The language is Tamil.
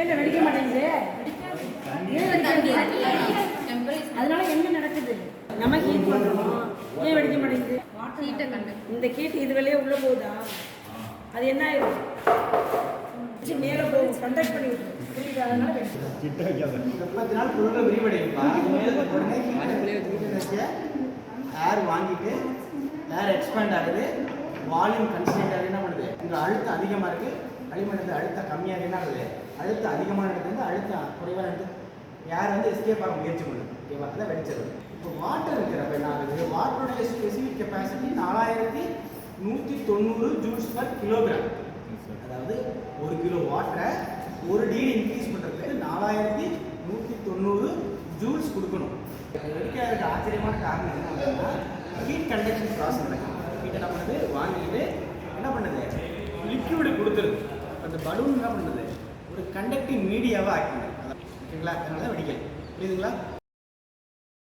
ஏன் வெடிக்க மாட்டேங்குது? அதனால என்ன நடக்குது? நம்ம ஹீட் பண்ணுறோம் ஏன் வெடிக்க மாட்டேங்குது? இந்த ஹீட் இது வெளியே உள்ள போகுதா? அது என்ன ஆயிடும் மேல போகும். கண்டக்ட் பண்ணி புரியுது? ஏர் வாங்கிட்டு ஏர் எக்ஸ்பேண்ட் ஆகுது. வால்யூம் கன்ஸ்டன்ட் என்ன பண்ணுது? இங்கே அழுத்தம் அதிகமாக இருக்குது களிமண்ணத்து அழுத்தம் கம்மியாக என்ன ஆகுது? அழுத்தம் அதிகமான இடத்துல இருந்து அழுத்தம் குறைவான இடத்துல யார் வந்து எஸ்கேப் ஆக முயற்சி பண்ணுது? ஓகேவா அதான் வெடிச்சிருது. இப்போ வாட்டர் இருக்கிறப்ப என்ன ஆகுது? வாட்டருடைய ஸ்பெசிஃபிக் கெப்பாசிட்டி நாலாயிரத்தி நூற்றி தொண்ணூறு ஜூல்ஸ் பர் கிலோகிராம் அதாவது ஒரு கிலோ வாட்டரை ஒரு டிகிரி இன்க்ரீஸ் பண்ணுறதுக்கு நாலாயிரத்தி நூற்றி தொண்ணூறு ஜூல்ஸ் கொடுக்கணும். இது வெடிக்கிறதுக்கு ஆச்சரியமான காரணம் என்ன அப்படின்னா ஹீட் கண்டக்ஷன் ப்ராசஸ் நடக்கும் என்ன பண்ணுது? வாங்கிட்டு என்ன பண்ணுது? லிக்யூடு கொடுத்துருது. அந்த பலூன் என்ன பண்ணுது? ஒரு கண்டக்டிங் மீடியாவாக ஆக்கிடுது. ஓகேங்களா? அதனால தான் வெடிக்கல. புரியுதுங்களா?